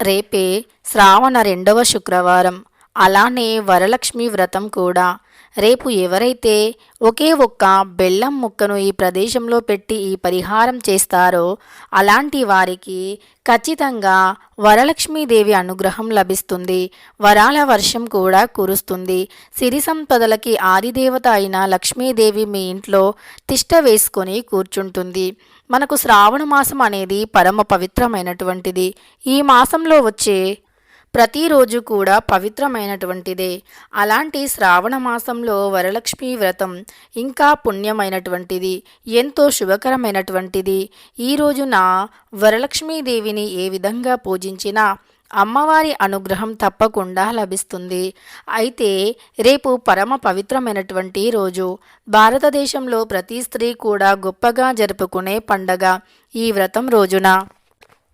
రేపే శ్రావణ రెండవ శుక్రవారం. అలానే వరలక్ష్మి వ్రతం కూడా. రేపు ఎవరైతే ఒకే ఒక్క బెల్లం ముక్కను ఈ ప్రదేశంలో పెట్టి ఈ పరిహారం చేస్తారో అలాంటి వారికి ఖచ్చితంగా వరలక్ష్మీదేవి అనుగ్రహం లభిస్తుంది. వరాల వర్షం కూడా కురుస్తుంది. సిరి సంపదలకి ఆదిదేవత అయిన లక్ష్మీదేవి మీ ఇంట్లో తిష్ట వేసుకొని కూర్చుంటుంది. మనకు శ్రావణ మాసం అనేది పరమ పవిత్రమైనటువంటిది. ఈ మాసంలో వచ్చే ప్రతిరోజు కూడా పవిత్రమైనటువంటిదే. అలాంటి శ్రావణ మాసంలో వరలక్ష్మి వ్రతం ఇంకా పుణ్యమైనటువంటిది. ఎంతో శుభకరమైనటువంటిది. ఈ రోజున వరలక్ష్మీదేవిని ఏ విధంగా పూజించినా అమ్మవారి అనుగ్రహం తప్పకుండా లభిస్తుంది. అయితే రేపు పరమ పవిత్రమైనటువంటి రోజు. భారతదేశంలో ప్రతి స్త్రీ కూడా గొప్పగా జరుపుకునే పండగ ఈ వ్రతం రోజున.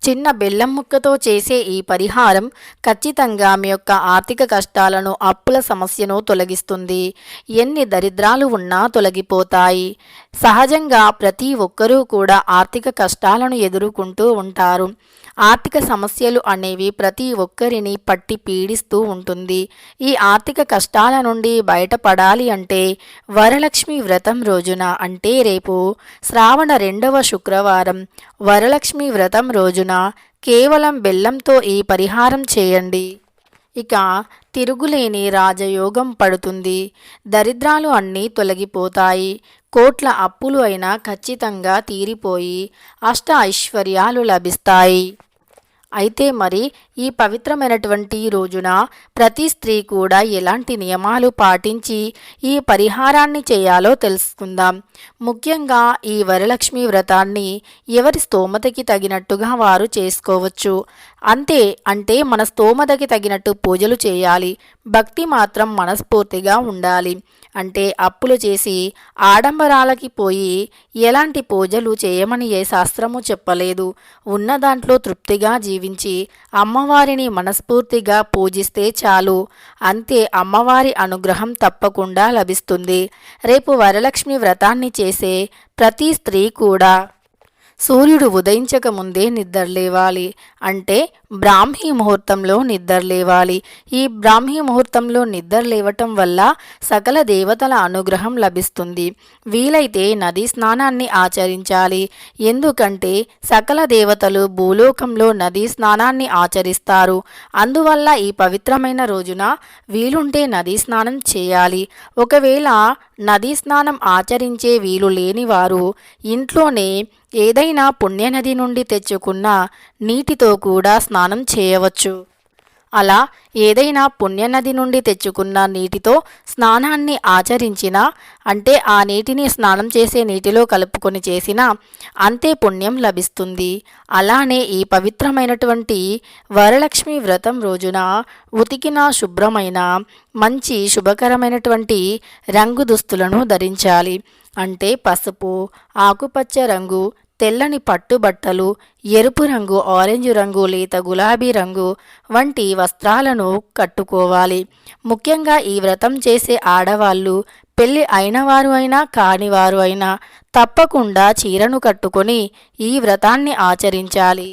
చిన్న బెల్లం ముక్కతో చేసే ఈ పరిహారం ఖచ్చితంగా మీ యొక్క ఆర్థిక కష్టాలను అప్పుల సమస్యను తొలగిస్తుంది. ఎన్ని దరిద్రాలు ఉన్నా తొలగిపోతాయి. సహజంగా ప్రతి ఒక్కరూ కూడా ఆర్థిక కష్టాలను ఎదుర్కొంటూ ఉంటారు. ఆర్థిక సమస్యలు అనేవి ప్రతి ఒక్కరిని పట్టి పీడిస్తూ ఉంటుంది. ఈ ఆర్థిక కష్టాల నుండి బయటపడాలి అంటే వరలక్ష్మి వ్రతం రోజున అంటే రేపు శ్రావణ రెండవ శుక్రవారం వరలక్ష్మి వ్రతం రోజున కేవలం బెల్లంతో ఈ పరిహారం చేయండి. ఇక తిరుగులేని రాజయోగం పడుతుంది. దరిద్రాలు అన్నీ తొలగిపోతాయి. కోట్ల అప్పులు అయినా ఖచ్చితంగా తీరిపోయి అష్ట ఐశ్వర్యాలు లభిస్తాయి. అయితే మరి ఈ పవిత్రమైనటువంటి రోజున ప్రతి స్త్రీ కూడా ఎలాంటి నియమాలు పాటించి ఈ పరిహారాన్ని చేయాలో తెలుసుకుందాం. ముఖ్యంగా ఈ వరలక్ష్మి వ్రతాన్ని ఎవరి స్తోమతకి తగినట్టుగా వారు చేసుకోవచ్చు. అంతే అంటే మన స్తోమతకి తగినట్టు పూజలు చేయాలి. భక్తి మాత్రం మనస్ఫూర్తిగా ఉండాలి. అంటే అప్పులు చేసి ఆడంబరాలకి పోయి ఎలాంటి పూజలు చేయమని ఏ శాస్త్రము చెప్పలేదు. ఉన్న దాంట్లో తృప్తిగా జీవించి అమ్మవారిని మనస్ఫూర్తిగా పూజిస్తే చాలు. అంతే అమ్మవారి అనుగ్రహం తప్పకుండా లభిస్తుంది. రేపు వరలక్ష్మి వ్రతాన్ని చేసే ప్రతి స్త్రీ కూడా సూర్యుడు ఉదయించక ముందే నిద్రలేవాలి అంటే బ్రాహ్మీ ముహూర్తంలో నిద్రలేవాలి ఈ బ్రాహ్మీ ముహూర్తంలో నిద్ర లేవటం వల్ల సకల దేవతల అనుగ్రహం లభిస్తుంది. వీలైతే నదీ స్నానాన్ని ఆచరించాలి. ఎందుకంటే సకల దేవతలు భూలోకంలో నదీ స్నానాన్ని ఆచరిస్తారు. అందువల్ల ఈ పవిత్రమైన రోజున వీలుంటే నదీ స్నానం చేయాలి. ఒకవేళ నదీ స్నానం ఆచరించే వీలు లేనివారు ఇంట్లోనే ఏదైనా పుణ్యనది నుండి తెచ్చుకున్న నీటితో కూడా స్నానం చేయవచ్చు. అలా ఏదైనా పుణ్యనది నుండి తెచ్చుకున్న నీటితో స్నానాన్ని ఆచరించిన అంటే ఆ నీటిని స్నానం చేసే నీటిలో కలుపుకొని చేసిన అంతే పుణ్యం లభిస్తుంది. అలానే ఈ పవిత్రమైనటువంటి వరలక్ష్మి వ్రతం రోజున ఉతికిన శుభ్రమైన మంచి శుభకరమైనటువంటి రంగు దుస్తులను ధరించాలి. అంటే పసుపు ఆకుపచ్చ రంగు తెల్లని పట్టుబట్టలు ఎరుపు రంగు ఆరెంజ్ రంగు లేత గులాబీ రంగు వంటి వస్త్రాలను కట్టుకోవాలి. ముఖ్యంగా ఈ వ్రతం చేసే ఆడవాళ్ళు పెళ్ళి అయినవారు అయినా కానివారు అయినా తప్పకుండా చీరను కట్టుకొని ఈ వ్రతాన్ని ఆచరించాలి.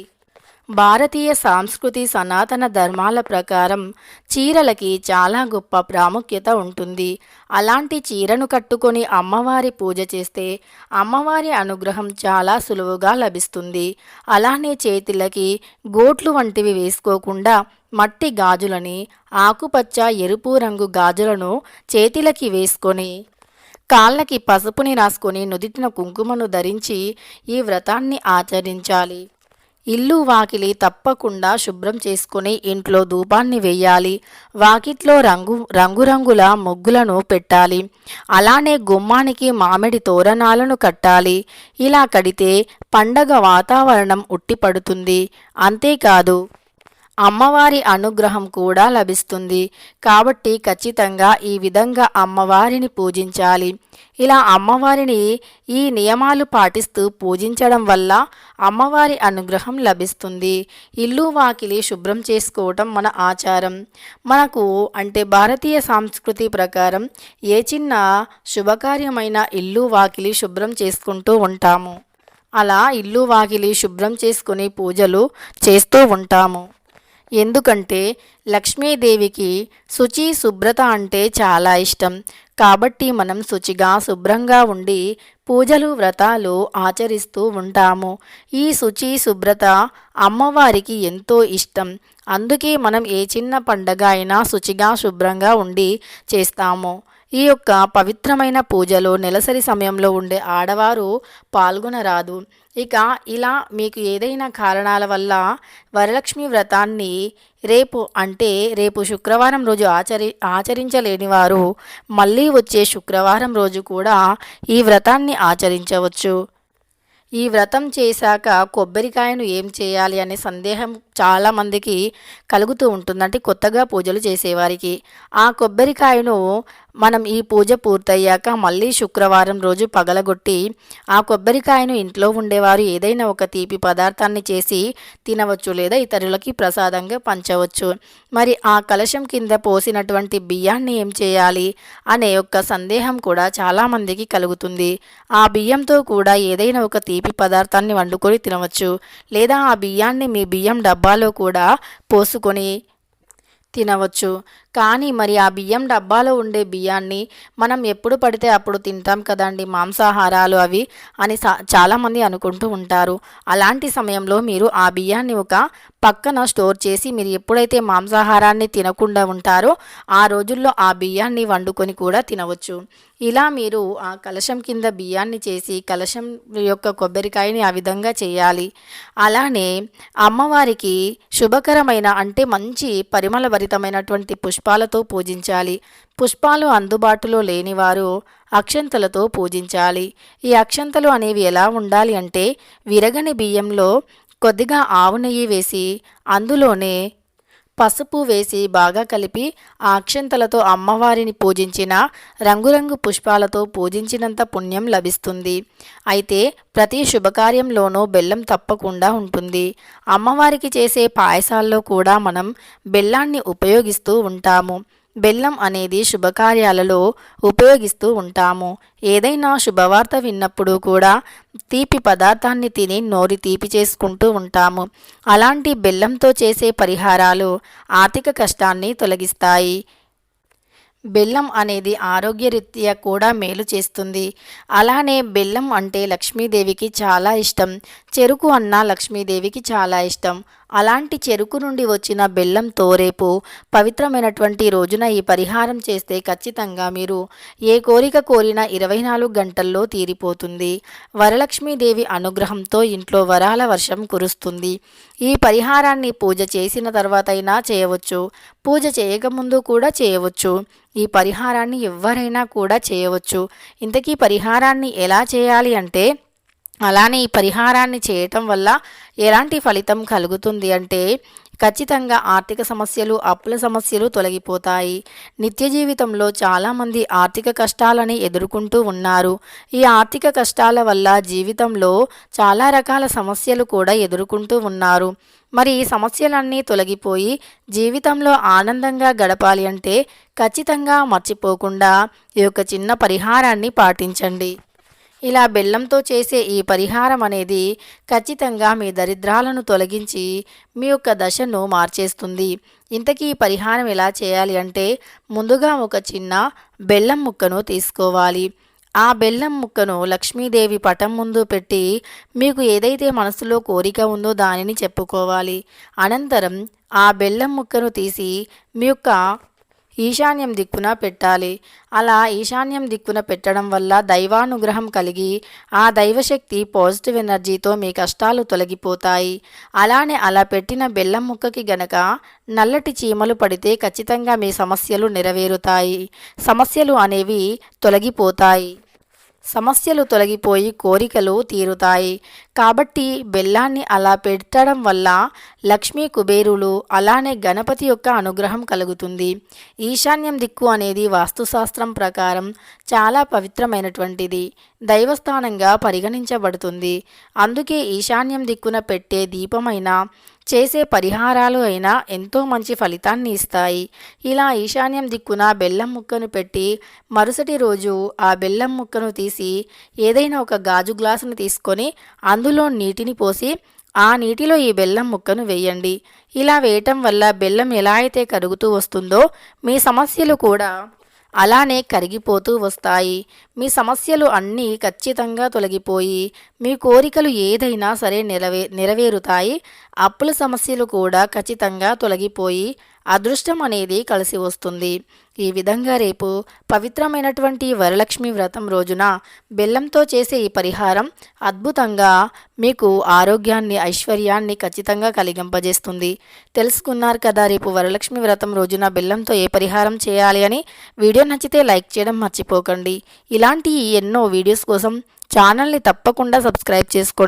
భారతీయ సాంస్కృతి సనాతన ధర్మాల ప్రకారం చీరలకి చాలా గొప్ప ప్రాముఖ్యత ఉంటుంది. అలాంటి చీరను కట్టుకొని అమ్మవారి పూజ చేస్తే అమ్మవారి అనుగ్రహం చాలా సులువుగా లభిస్తుంది. అలానే చేతులకి గోట్లు వంటివి వేసుకోకుండా మట్టి గాజులని ఆకుపచ్చ ఎరుపు రంగు గాజులను చేతిలకి వేసుకొని కాళ్ళకి పసుపుని రాసుకొని నుదిటిన కుంకుమను ధరించి ఈ వ్రతాన్ని ఆచరించాలి. ఇల్లు వాకిలి తప్పకుండా శుభ్రం చేసుకుని ఇంట్లో ధూపాన్ని వేయాలి. వాకిట్లో రంగు రంగురంగుల ముగ్గులను పెట్టాలి. అలానే గుమ్మానికి మామిడి తోరణాలను కట్టాలి. ఇలా కడితే పండగ వాతావరణం ఉట్టిపడుతుంది. అంతేకాదు అమ్మవారి అనుగ్రహం కూడా లభిస్తుంది. కాబట్టి ఖచ్చితంగా ఈ విధంగా అమ్మవారిని పూజించాలి. ఇలా అమ్మవారిని ఈ నియమాలు పాటిస్తూ పూజించడం వల్ల అమ్మవారి అనుగ్రహం లభిస్తుంది. ఇల్లు వాకిలి శుభ్రం చేసుకోవటం మన ఆచారం. మనకు అంటే భారతీయ సంస్కృతి ప్రకారం ఏ చిన్న శుభకార్యమైన ఇల్లు వాకిలి శుభ్రం చేసుకుంటూ ఉంటాము. అలా ఇల్లు వాకిలి శుభ్రం చేసుకుని పూజలు చేస్తూ ఉంటాము. ఎందుకంటే లక్ష్మీదేవికి శుచి శుభ్రత అంటే చాలా ఇష్టం. కాబట్టి మనం శుచిగా శుభ్రంగా ఉండి పూజలు వ్రతాలు ఆచరిస్తూ ఉంటాము. ఈ శుచి శుభ్రత అమ్మవారికి ఎంతో ఇష్టం. అందుకే మనం ఏ చిన్న పండగ అయినా శుచిగా శుభ్రంగా ఉండి చేస్తాము. ఈ యొక్క పవిత్రమైన పూజలో నెలసరి సమయంలో ఉండే ఆడవారు పాల్గొనరాదు. ఇక ఇలా మీకు ఏదైనా కారణాల వల్ల వరలక్ష్మి వ్రతాన్ని రేపు అంటే రేపు శుక్రవారం రోజు ఆచరి ఆచరించలేని వారు మళ్ళీ వచ్చే శుక్రవారం రోజు కూడా ఈ వ్రతాన్ని ఆచరించవచ్చు. ఈ వ్రతం చేశాక కొబ్బరికాయను ఏం చేయాలి అనే సందేహం చాలామందికి కలుగుతూ ఉంటుంది. అంటే కొత్తగా పూజలు చేసేవారికి. ఆ కొబ్బరికాయను మనం ఈ పూజ పూర్తయ్యాక మళ్ళీ శుక్రవారం రోజు పగలగొట్టి ఆ కొబ్బరికాయను ఇంట్లో ఉండేవారు ఏదైనా ఒక తీపి పదార్థాన్ని చేసి తినవచ్చు లేదా ఇతరులకి ప్రసాదంగా పంచవచ్చు. మరి ఆ కలశం కింద పోసినటువంటి బియ్యాన్ని ఏం చేయాలి అనే యొక్క సందేహం కూడా చాలామందికి కలుగుతుంది. ఆ బియ్యంతో కూడా ఏదైనా ఒక తీపి పదార్థాన్ని వండుకొని తినవచ్చు. లేదా ఆ బియ్యాన్ని మీ బియ్యం డబ్బాలో కూడా పోసుకొని తినవచ్చు. కానీ మరి ఆ బియ్యం డబ్బాలో ఉండే బియ్యాన్ని మనం ఎప్పుడు పడితే అప్పుడు తింటాం కదండి మాంసాహారాలు అవి అని చాలామంది అనుకుంటూ ఉంటారు. అలాంటి సమయంలో మీరు ఆ బియ్యాన్ని ఒక పక్కన స్టోర్ చేసి మీరు ఎప్పుడైతే మాంసాహారాన్ని తినకుండా ఉంటారో ఆ రోజుల్లో ఆ బియ్యాన్ని వండుకొని కూడా తినవచ్చు. ఇలా మీరు ఆ కలశం కింద బియ్యాన్ని చేసి కలశం యొక్క కొబ్బరికాయని ఆ విధంగా చేయాలి. అలానే అమ్మవారికి శుభకరమైన అంటే మంచి పరిమళ సుగంధితమైనటువంటి పుష్పాలతో పూజించాలి. పుష్పాలు అందుబాటులో లేనివారు అక్షంతలతో పూజించాలి. ఈ అక్షంతలు అనేవి ఎలా ఉండాలి అంటే విరగని బియ్యంలో కొద్దిగా ఆవు నెయ్యి వేసి అందులోనే పసుపు వేసి బాగా కలిపి ఆ అక్షంతలతో అమ్మవారిని పూజించిన రంగురంగు పుష్పాలతో పూజించినంత పుణ్యం లభిస్తుంది. అయితే ప్రతి శుభకార్యంలోనూ బెల్లం తప్పకుండా ఉంటుంది. అమ్మవారికి చేసే పాయసాల్లో కూడా మనం బెల్లాన్ని ఉపయోగిస్తూ ఉంటాము. బెల్లం అనేది శుభకార్యాలలో ఉపయోగిస్తూ ఉంటాము. ఏదైనా శుభవార్త విన్నప్పుడు కూడా తీపి పదార్థాన్ని తిని నోరి తీపి చేసుకుంటూ ఉంటాము. అలాంటి బెల్లంతో చేసే పరిహారాలు ఆర్థిక కష్టాన్ని తొలగిస్తాయి. బెల్లం అనేది ఆరోగ్యరీత్యా కూడా మేలు చేస్తుంది. అలానే బెల్లం అంటే లక్ష్మీదేవికి చాలా ఇష్టం. చెరుకు అన్న లక్ష్మీదేవికి చాలా ఇష్టం. అలాంటి చెరుకు నుండి వచ్చిన బెల్లంతో రేపు పవిత్రమైనటువంటి రోజున ఈ పరిహారం చేస్తే ఖచ్చితంగా మీరు ఏ కోరిక కోరినా ఇరవై నాలుగు గంటల్లో తీరిపోతుంది. వరలక్ష్మీదేవి అనుగ్రహంతో ఇంట్లో వరాల వర్షం కురుస్తుంది. ఈ పరిహారాన్ని పూజ చేసిన తర్వాత అయినా చేయవచ్చు. పూజ చేయకముందు కూడా చేయవచ్చు. ఈ పరిహారాన్ని ఎవరైనా కూడా చేయవచ్చు. ఇంతకీ పరిహారాన్ని ఎలా చేయాలి అంటే అలానే ఈ పరిహారాన్ని చేయటం వల్ల ఎలాంటి ఫలితం కలుగుతుంది అంటే ఖచ్చితంగా ఆర్థిక సమస్యలు అప్పుల సమస్యలు తొలగిపోతాయి. నిత్య జీవితంలో చాలామంది ఆర్థిక కష్టాలని ఎదుర్కొంటూ ఉన్నారు. ఈ ఆర్థిక కష్టాల వల్ల జీవితంలో చాలా రకాల సమస్యలు కూడా ఎదుర్కొంటూ ఉన్నారు. మరి ఈ సమస్యలన్నీ తొలగిపోయి జీవితంలో ఆనందంగా గడపాలి అంటే ఖచ్చితంగా మర్చిపోకుండా ఈ యొక్క చిన్న పరిహారాన్ని పాటించండి. ఇలా బెల్లంతో చేసే ఈ పరిహారం అనేది ఖచ్చితంగా మీ దరిద్రాలను తొలగించి మీ యొక్క దశను మార్చేస్తుంది. ఇంతకీ ఈ పరిహారం ఎలా చేయాలి అంటే ముందుగా ఒక చిన్న బెల్లం ముక్కను తీసుకోవాలి. ఆ బెల్లం ముక్కను లక్ష్మీదేవి పటం ముందు పెట్టి మీకు ఏదైతే మనసులో కోరిక ఉందో దానిని చెప్పుకోవాలి. అనంతరం ఆ బెల్లం ముక్కను తీసి మీ యొక్క ఈశాన్యం దిక్కున పెట్టాలి. అలా ఈశాన్యం దిక్కున పెట్టడం వల్ల దైవానుగ్రహం కలిగి ఆ దైవశక్తి పాజిటివ్ ఎనర్జీతో మీ కష్టాలు తొలగిపోతాయి. అలానే అలా పెట్టిన బెల్లం ముక్కకి గనక నల్లటి చీమలు పడితే ఖచ్చితంగా మీ సమస్యలు నెరవేరుతాయి. సమస్యలు అనేవి తొలగిపోతాయి. సమస్యలు తొలగిపోయి కోరికలు తీరుతాయి. కాబట్టి బెల్లాన్ని అలా పెట్టడం వల్ల లక్ష్మీ కుబేరులు అలానే గణపతి యొక్క అనుగ్రహం కలుగుతుంది. ఈశాన్యం దిక్కు అనేది వాస్తుశాస్త్రం ప్రకారం చాలా పవిత్రమైనటువంటిది. దైవస్థానంగా పరిగణించబడుతుంది. అందుకే ఈశాన్యం దిక్కున పెట్టే దీపమైన చేసే పరిహారాలు అయినా ఎంతో మంచి ఫలితాన్ని ఇస్తాయి. ఇలా ఈశాన్యం దిక్కున బెల్లం ముక్కను పెట్టి మరుసటి రోజు ఆ బెల్లం ముక్కను తీసి ఏదైనా ఒక గాజు గ్లాసును తీసుకొని అందులో నీటిని పోసి ఆ నీటిలో ఈ బెల్లం ముక్కను వేయండి. ఇలా వేయటం వల్ల బెల్లం ఎలా అయితే కరుగుతూ వస్తుందో మీ సమస్యలు కూడా అలానే కరిగిపోతూ వస్తాయి. మీ సమస్యలు అన్నీ ఖచ్చితంగా తొలగిపోయి మీ కోరికలు ఏదైనా సరే నెరవే నెరవేరుతాయి. అప్పుల సమస్యలు కూడా ఖచ్చితంగా తొలగిపోయి అదృష్టం అనేది కలిసి వస్తుంది. ఈ విధంగా రేపు పవిత్రమైనటువంటి వరలక్ష్మి వ్రతం రోజున బెల్లంతో చేసే ఈ పరిహారం అద్భుతంగా మీకు ఆరోగ్యాన్ని ఐశ్వర్యాన్ని ఖచ్చితంగా కలిగింపజేస్తుంది. తెలుసుకున్నారు కదా రేపు వరలక్ష్మి వ్రతం రోజున బెల్లంతో ఏ పరిహారం చేయాలి అని? వీడియో నచ్చితే లైక్ చేయడం మర్చిపోకండి. ఇలాంటి ఎన్నో వీడియోస్ కోసం ఛానల్ని తప్పకుండా సబ్స్క్రైబ్ చేసుకోండి.